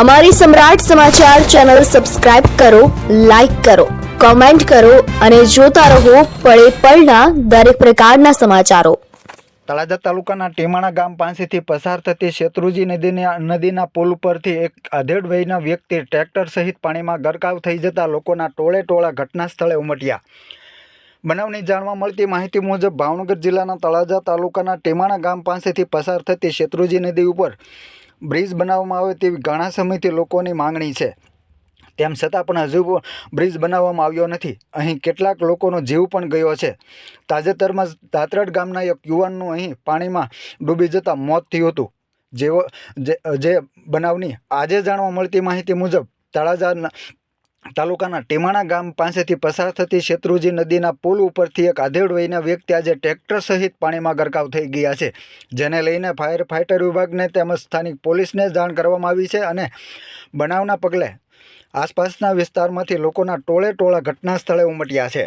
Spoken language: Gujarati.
અમારી સમ્રાટ સમાચાર ચેનલ સબસ્ક્રાઇબ કરો, લાઇક કરો, કોમેન્ટ કરો અને જોતા રહો પળે પળના દરેક પ્રકારના સમાચારો. તળાજા તાલુકાના ટીમાણા ગામ પાસેથી પસાર થતી શેત્રુજી નદીના નદીના પુલ ઉપરથી એક અધેડ વયના વ્યક્તિ ટ્રેક્ટર સહિત પાણીમાં ગરકાવ થઈ જતા લોકોના ટોળે ટોળા ઘટના સ્થળે ઉમટ્યા. બનાવની જાણવા મળતી માહિતી મુજબ ભાવનગર જિલ્લાના તળાજા તાલુકાના ટીમાણા ગામ પાસેથી પસાર થતી શેત્રુજી નદી ઉપર બ્રિજ બનાવવામાં આવે તેવી ઘણા સમયથી લોકોની માંગણી છે. તેમ છતાં પણ હજુ બ્રિજ બનાવવામાં આવ્યો નથી. અહીં કેટલાક લોકોનો જીવ પણ ગયો છે. તાજેતરમાં જ દાતરડ ગામના એક યુવાનનું અહીં પાણીમાં ડૂબી જતાં મોત થયું હતું. જેઓ જે બનાવની આજે જાણવા મળતી માહિતી મુજબ તળાજા તાલુકાના ટીમાણા ગામ પાસેથી પસાર થતી શેત્રુજી નદીના પુલ ઉપરથી એક આધેડ વયના વ્યક્તિ આજે ટ્રેક્ટર સહિત પાણીમાં ગરકાવ થઈ ગયા છે, જેને લઈને ફાયર ફાઇટર વિભાગને તેમજ સ્થાનિક પોલીસને જાણ કરવામાં આવી છે અને બનાવના પગલે આસપાસના વિસ્તારમાંથી લોકોના ટોળે ટોળા ઘટના સ્થળે ઉમટ્યા છે.